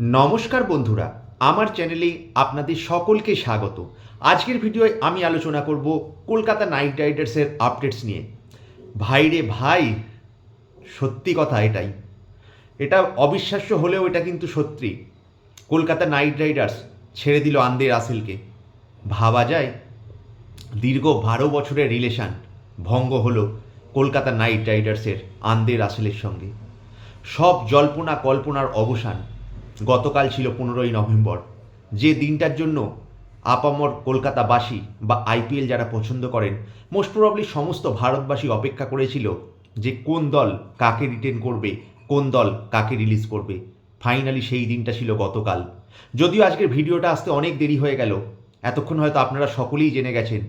নমস্কার বন্ধুরা, আমার চ্যানেলে আপনাদের সকলকে স্বাগত। আজকের ভিডিওয় আমি আলোচনা করব কলকাতা নাইট রাইডার্সের আপডেটস নিয়ে। ভাই রে ভাই, সত্যি কথা এটাই। এটা অবিশ্বাস্য হলেও এটা কিন্তু সত্যি। কলকাতা নাইট রাইডার্স ছেড়ে দিল আন্দে রাসেলকে। ভাবা যায়, দীর্ঘ বারো বছরের রিলেশন ভঙ্গ হলো কলকাতা নাইট রাইডার্সের আন্দে রাসেলের সঙ্গে। সব জল্পনা কল্পনার অবসান গতকাল ছিল পনেরোই নভেম্বর। যে দিনটার জন্য আপামর কলকাতাবাসী বা আইপিএল যারা পছন্দ করেন মোস্ট প্রবাবলি সমস্ত ভারতবাসী অপেক্ষা করেছিল যে কোন দল কাকে রিটেন করবে, কোন দল কাকে রিলিজ করবে। ফাইনালি সেই দিনটা ছিল গতকাল। যদিও আজকের ভিডিওটা আসতে অনেক দেরি হয়ে গেল, এতক্ষণ হয়তো আপনারা সকলেই জেনে গেছেন,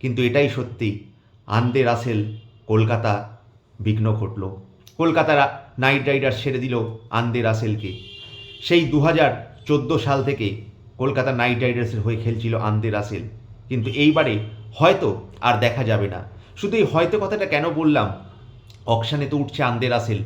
কিন্তু এটাই সত্যি আন্দে রাসেল কলকাতা বিঘ্ন ঘটল। কলকাতার নাইট রাইডার্স ছেড়ে দিল আন্দে রাসেলকে। সেই দু হাজার চোদ্দ সাল থেকে কলকাতা নাইট রাইডার্সের হয়ে খেলছিল আন্দে রাসেল। কিন্তু এইবারে হয়তো আর দেখা যাবে না। শুধু এই হয়তো কথাটা কেন বললাম? অকশানে তো উঠছে আন্দে রাসেল।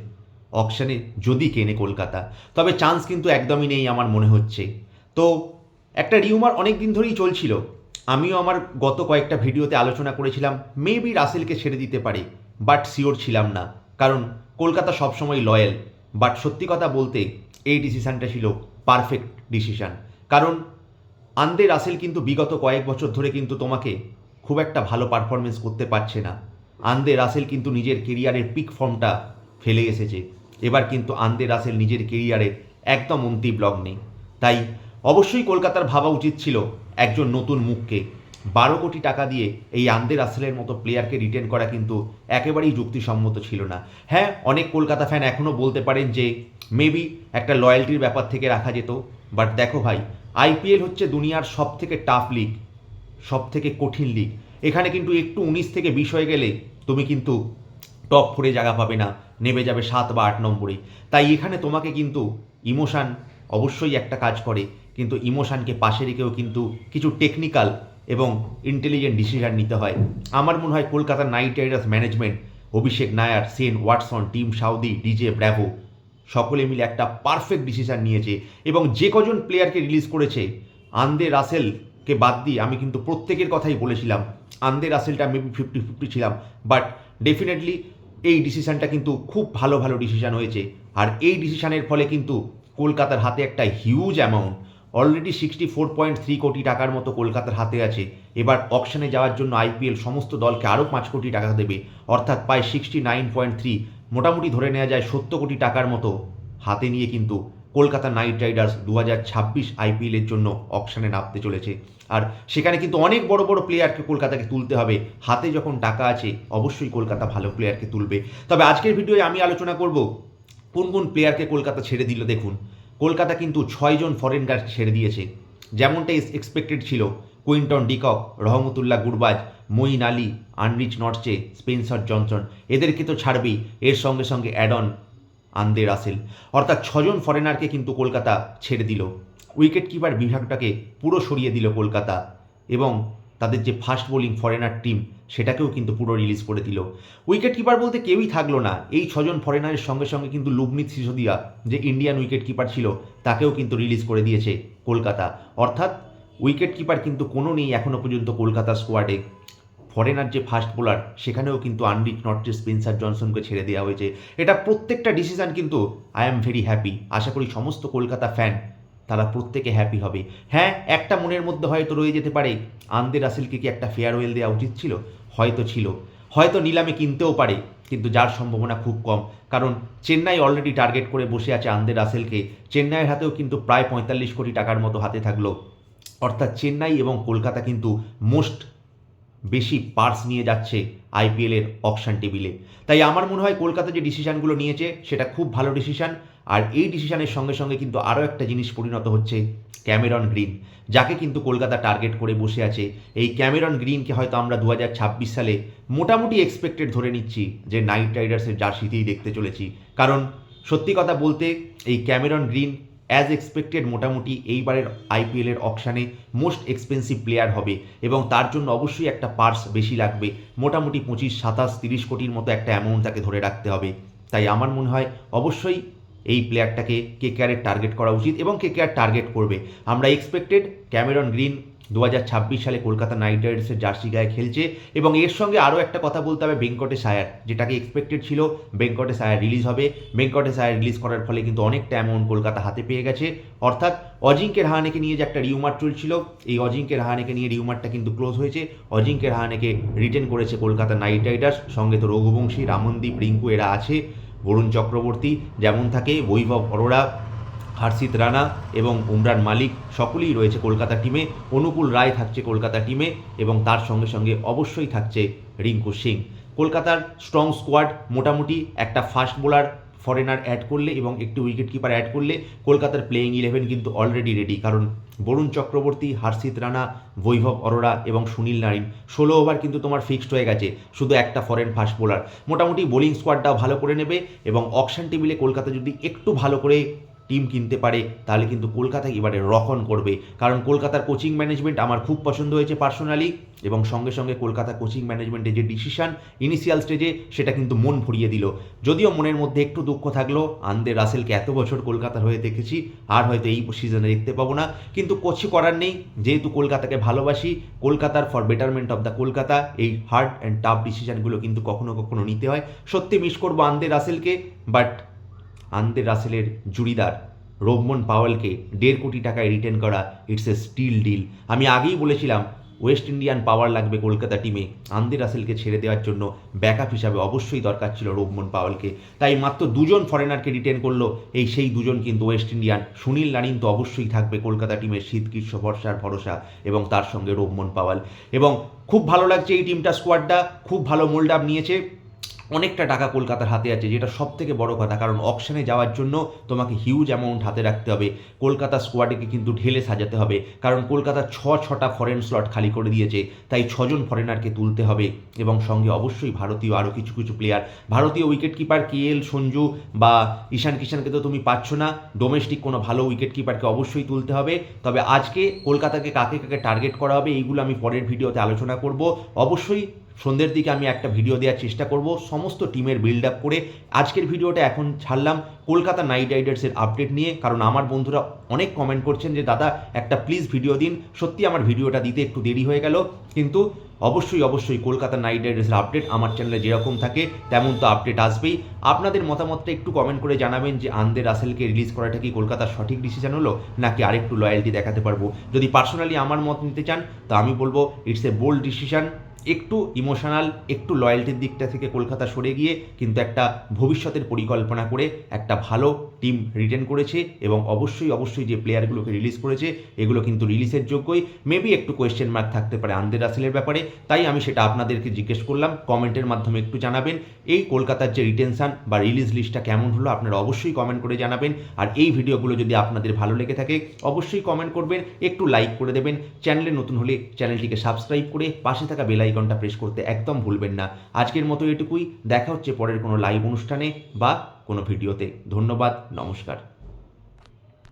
অকশানে যদি কেনে কলকাতা। তবে চান্স কিন্তু একদমই নেই আমার মনে হচ্ছে। তো একটা রিউমার অনেক দিন ধরেই চলছিল। আমিও আমার গত কয়েকটা ভিডিওতে আলোচনা করেছিলাম মেবি রাসেলকে ছেড়ে দিতে পারে বাট শিওর ছিলাম না। কারণ কলকাতা সবসময় লয়াল বাট সত্যি কথা বলতে এই ডিসিশানটা ছিল পারফেক্ট ডিসিশান কারণ আন্দে রাসেল কিন্তু বিগত কয়েক বছর ধরে কিন্তু তোমাকে খুব একটা ভালো পারফরমেন্স করতে পারছে না। আন্দে রাসেল কিন্তু নিজের কেরিয়ারের পিক ফর্মটা ফেলে এসেছে। এবার কিন্তু আন্দে রাসেল নিজের কেরিয়ারের একদম অন্তিম লগ্নে। তাই অবশ্যই কলকাতার ভাবা উচিত ছিল একজন নতুন মুখকে। বারো কোটি টাকা দিয়ে এই আন্দে রাসেলের মতো প্লেয়ারকে রিটেন করা কিন্তু একেবারেই যুক্তিসম্মত ছিল না। হ্যাঁ অনেক কলকাতা ফ্যান এখনও বলতে পারেন যে মেবি একটা লয়্যালটির ব্যাপার থেকে রাখা যেত বাট দেখো ভাই আইপিএল হচ্ছে দুনিয়ার সব থেকে টাফ লিগ সব থেকে কঠিন লিগ এখানে কিন্তু একটু উনিশ থেকে বিশ হয়ে গেলে তুমি কিন্তু টপ ফোরে জায়গা পাবে না, নেমে যাবে সাত বা আট নম্বরে। তাই এখানে তোমাকে কিন্তু ইমোশান অবশ্যই একটা কাজ করে, কিন্তু ইমোশানকে পাশে রেখেও কিন্তু কিছু টেকনিক্যাল এবং ইন্টেলিজেন্ট ডিসিশন নিতে হয়। আমার মনে হয় Kolkata Knight Riders management Abhishek Nayar Shane Watson team Southee DJ Bravo সকলে মিলে একটা পারফেক্ট ডিসিশন নিয়েছে এবং যে কজন প্লেয়ারকে রিলিজ করেছে আন্দে রাসেলকে বাদ দিয়ে আমি কিন্তু প্রত্যেকের কথাই বলেছিলাম আন্দে রাসেলটা মেবি ফিফটি ফিফটি ছিলাম বাট ডেফিনেটলি এই ডিসিশানটা কিন্তু খুব ভালো ভালো ডিসিশান হয়েছে। আর এই ডিসিশানের ফলে কিন্তু কলকাতার হাতে একটা huge amount already sixty four point three কোটি টাকার মতো কলকাতার হাতে আছে। এবার অকশনে যাওয়ার জন্য আইপিএল সমস্ত দলকে আরও পাঁচ কোটি টাকা দেবে। অর্থাৎ প্রায় সিক্সটি নাইন পয়েন্ট থ্রি মোটামুটি ধরে নেওয়া যায় সত্তর কোটি টাকার মতো হাতে নিয়ে কিন্তু কলকাতা নাইট রাইডার্স দু হাজার ছাব্বিশ আইপিএলের জন্য অকশনে নামতে চলেছে। আর সেখানে কিন্তু অনেক বড় বড় প্লেয়ারকে কলকাতাকে তুলতে হবে। হাতে যখন টাকা আছে, অবশ্যই কলকাতা ভালো প্লেয়ারকে তুলবে। তবে আজকের ভিডিওয়ে আমি আলোচনা করব, কোন কোন প্লেয়ারকে কলকাতা ছেড়ে দিল দেখুন। কলকাতা কিন্তু ছয়জন ফরেন গার্ড ছেড়ে দিয়েছে। যেমনটা এক্সপেক্টেড ছিল। Quinton de Kock, Rahmatullah Gurbaz, Moeen Ali, Anrich Nortje Spencer Johnson, এদেরকে তো ছাড়বেই। এর সঙ্গে সঙ্গে অ্যাডন আন্দে রাসেল। অর্থাৎ ছজন ফরেনারকে কিন্তু কলকাতা ছেড়ে দিল। উইকেট কিপার বিভাগটাকে পুরো সরিয়ে দিল কলকাতা এবং তাদের যে ফাস্ট বোলিং ফরেনার টিম সেটাকেও কিন্তু পুরো রিলিজ করে দিল। উইকেট কিপার বলতে কেউই থাকল না। এই ছজন ফরেনারের সঙ্গে সঙ্গে কিন্তু লুবনিত সিসোদিয়া, যে ইন্ডিয়ান উইকেট কিপার ছিল, তাকেও কিন্তু রিলিজ করে দিয়েছে কলকাতা। অর্থাৎ উইকেট কিপার কিন্তু কোনো নেই এখনও পর্যন্ত কলকাতা স্কোয়াডে ফরেনার যে ফাস্ট বোলার সেখানেও কিন্তু আনরিক নটে স্পেন্সার জনসনকে ছেড়ে দেওয়া হয়েছে। এটা প্রত্যেকটা ডিসিশন কিন্তু আই অ্যাম ভেরি হ্যাপি আশা করি সমস্ত কলকাতা ফ্যান তারা প্রত্যেকে হ্যাপি হবে। হ্যাঁ একটা মনের মধ্যে হয়তো রয়ে যেতে পারে আন্দে রাসেলকে কি একটা ফেয়ারওয়েল দেওয়া উচিত ছিল? হয়তো ছিল। হয়তো নিলামে কিনতেও পারে, কিন্তু যার সম্ভাবনা খুব কম। কারণ চেন্নাই অলরেডি টার্গেট করে বসে আছে আন্দে রাসেলকে চেন্নাইয়ের হাতেও কিন্তু প্রায় পঁয়তাল্লিশ কোটি টাকার মতো হাতে থাকল। অর্থাৎ চেন্নাই এবং কলকাতা কিন্তু মোস্ট বেশি পার্স নিয়ে যাচ্ছে আইপিএলের অপশান টেবিলে তাই আমার মনে হয় কলকাতা যে ডিসিশানগুলো নিয়েছে, সেটা খুব ভালো ডিসিশান আর এই ডিসিশানের সঙ্গে সঙ্গে কিন্তু আরও একটা জিনিস পরিণত হচ্ছে ক্যামেরন গ্রিন, যাকে কিন্তু কলকাতা টার্গেট করে বসে আছে। এই ক্যামেরন গ্রিনকে হয়তো আমরা দু হাজার ছাব্বিশ সালে মোটামুটি এক্সপেক্টেড ধরে নিচ্ছি যে নাইট রাইডার্সের জার্সিতেই দেখতে চলেছি। কারণ সত্যি কথা বলতে, এই ক্যামেরন গ্রিন অ্যাজ এক্সপেক্টেড মোটামুটি এইবারের আইপিএলের অকশানে মোস্ট এক্সপেন্সিভ প্লেয়ার হবে এবং তার জন্য অবশ্যই একটা পার্স বেশি লাগবে। মোটামুটি পঁচিশ, সাতাশ, তিরিশ কোটির মতো একটা অ্যামাউন্ট তাকে ধরে রাখতে হবে। তাই আমার মনে হয় অবশ্যই এই প্লেয়ারটাকে কে কেয়ারের টার্গেট করা উচিত এবং কে কেয়ার টার্গেট করবে। আমরা এক্সপেক্টেড ক্যামেরন গ্রিন দু হাজার ছাব্বিশ সালে কলকাতা নাইট রাইডার্সের জার্সি গায়ে খেলছে এবং এর সঙ্গে আরও একটা কথা বলতে হবে বেঙ্কটেশ আয়ার যেটাকে এক্সপেক্টেড ছিল বেঙ্কটেশ আয়ার রিলিজ হবে। বেঙ্কটেশ আয়ার রিলিজ করার ফলে কিন্তু অনেকটা অ্যামাউন্ট কলকাতা হাতে পেয়ে গেছে। অর্থাৎ অজিঙ্কে রাহানেকে নিয়ে যে একটা রিউমার চলছিল, এই অজিঙ্কে রাহানেকে নিয়ে রিউমারটা কিন্তু ক্লোজ হয়েছে। অজিঙ্কে রাহানেকে রিটেন করেছে কলকাতা নাইট রাইডার্স সঙ্গে তো রঘুবংশী, রামনদীপ, রিঙ্কু এরা আছে। বরুণ চক্রবর্তী, যেমন থাকে বৈভব অরোরা হার্ষিত রানা এবং উমরান মালিক, সকলেই রয়েছে কলকাতা টিমে। অনুকূল রায় থাকছে কলকাতা টিমে এবং তার সঙ্গে সঙ্গে অবশ্যই থাকছে রিঙ্কু সিং। কলকাতার স্ট্রং স্কোয়াড মোটামুটি একটা ফাস্ট বোলার ফরেনার অ্যাড করলে এবং একটি উইকেট কিপার অ্যাড করলে কলকাতার প্লেয়িং ইলেভেন কিন্তু অলরেডি রেডি কারণ বরুণ চক্রবর্তী, হার্ষিত রানা, বৈভব অরোরা এবং সুনীল নারিন, ষোলো ওভার কিন্তু তোমার ফিক্সড হয়ে গেছে, শুধু একটা ফরেন ফাস্ট বোলার মোটামুটি বোলিং স্কোয়াডটা ভালো করে নেবে এবং অকশন টেবিলে কলকাতা যদি একটু ভালো করে টিম কিনতে পারে, তাহলে কিন্তু কলকাতা এবারে রকন করবে। কারণ কলকাতার কোচিং ম্যানেজমেন্ট আমার খুব পছন্দ হয়েছে পার্সোনালি এবং সঙ্গে সঙ্গে কলকাতা কোচিং ম্যানেজমেন্টের যে ডিসিশন ইনিশিয়াল স্টেজে সেটা কিন্তু মন ভরিয়ে দিল। যদিও মনের মধ্যে একটু দুঃখ থাকল আন্দে রাসেলকে এত বছর কলকাতার হয়ে দেখেছি, আর হয়তো এই সিজনে দেখতে পাবো না। কিন্তু কোচি করার নেই, যেহেতু কলকাতাকে ভালোবাসি, কলকাতার for betterment of the Kolkata, এই হার্ড অ্যান্ড টাফ ডিসিশনগুলো কিন্তু কখনো কখনো নিতে হয়। সত্যি মিস করব আন্দে রাসেলকে বাট আন্দে রাসেলের জুড়িদার রোবমন পাওয়েলকে দেড় কোটি টাকায় রিটেন করা ইটস এ স্টিল ডিল। আমি আগেই বলেছিলাম, ওয়েস্ট ইন্ডিয়ান পাওয়ার লাগবে কলকাতা টিমে। আন্দে রাসেলকে ছেড়ে দেওয়ার জন্য ব্যাকআপ হিসাবে অবশ্যই দরকার ছিল রোবমন পাওয়েলকে। তাই মাত্র দুজন ফরেনারকে রিটেন করল, এই সেই দুজন কিন্তু ওয়েস্ট ইন্ডিয়ান। সুনীল নারিন তো অবশ্যই থাকবে কলকাতা টিমের শীত গ্রীষ্ম বর্ষার ভরসা এবং তার সঙ্গে রোবমন পাওয়াল। এবং খুব ভালো লাগছে এই টিমটা স্কোয়াডটা, খুব ভালো মোল্ড আপ নিয়েছে। অনেকটা টাকা কলকাতার হাতে আছে, যেটা সব থেকে বড় কথা। কারণ অকশনে যাওয়ার জন্য তোমাকে হিউজ অ্যামাউন্ট হাতে রাখতে হবে। কলকাতা স্কোয়াডকে কিন্তু ঢেলে সাজাতে হবে। কারণ কলকাতা ছ, ছটা ফরেন স্লট খালি করে দিয়েছে। তাই ছজন ফরেনারকে তুলতে হবে। এবং সঙ্গে অবশ্যই ভারতীয় আরও কিছু কিছু প্লেয়ার ভারতীয় wicket keeper K L Sanju বা ঈশান কিষানকে তো তুমি পাচ্ছ না। ডোমেস্টিক কোনো ভালো উইকেট কিপারকে অবশ্যই তুলতে হবে। তবে আজকে কলকাতাকে কাকে কাকে টার্গেট করা হবে, এইগুলো আমি পরের ভিডিওতে আলোচনা করব। অবশ্যই সন্ধ্যের দিকে আমি একটা ভিডিও দেওয়ার চেষ্টা করব। সমস্ত টিমের বিল্ড আপ করে আজকের ভিডিওটা এখন ছাড়লাম কলকাতা নাইট রাইডার্সের আপডেট নিয়ে। কারণ আমার বন্ধুরা অনেক কমেন্ট করছেন যে, দাদা, একটা প্লিজ ভিডিও দিন। সত্যি আমার ভিডিওটা দিতে একটু দেরি হয়ে গেল। কিন্তু অবশ্যই অবশ্যই কলকাতা নাইট রাইডার্সের আপডেট আমার চ্যানেলে যেরকম থাকে, তেমন তো আপডেট আসবেই। আপনাদের মতামতটা একটু কমেন্ট করে জানাবেন যে আন্দে রাসেলকে রিলিজ করাটা কি কলকাতার সঠিক ডিসিশন হলো, নাকি আরেকটু লয়্যালটি দেখাতে পারব? যদি পার্সোনালি আমার মত নিতে চান, তো আমি বলব ইটস এ বোল্ড ডিসিশন একটু ইমোশনাল একটু লয়্যালটির দিকটা থেকে কলকাতা সরে গিয়ে কিন্তু একটা ভবিষ্যতের পরিকল্পনা করে একটা ভালো টিম রিটেন করেছে এবং অবশ্যই অবশ্যই যে প্লেয়ারগুলোকে রিলিজ করেছে, এগুলো কিন্তু রিলিজের যোগ্যই। মেবি একটু কোয়েশ্চেন মার্ক থাকতে পারে আন্দে রাসেলের ব্যাপারে। তাই আমি সেটা আপনাদেরকে জিজ্ঞেস করলাম। কমেন্টের মাধ্যমে একটু জানাবেন। এই কলকাতার যে রিটেনশান বা রিলিজ লিস্টটা কেমন হলো, আপনারা অবশ্যই কমেন্ট করে জানাবেন। আর এই ভিডিওগুলো যদি আপনাদের ভালো লেগে থাকে, অবশ্যই কমেন্ট করবেন। একটু লাইক করে দেবেন। চ্যানেলে নতুন হলে চ্যানেলটিকে সাবস্ক্রাইব করে পাশে থাকা বেল আইকনটা প্রেস করতে একদম ভুলবেন না। আজকের মতো এটুকুই। দেখা হচ্ছে পরের কোনো লাইভ অনুষ্ঠানে বা কোনো ভিডিওতে ধন্যবাদ, নমস্কার।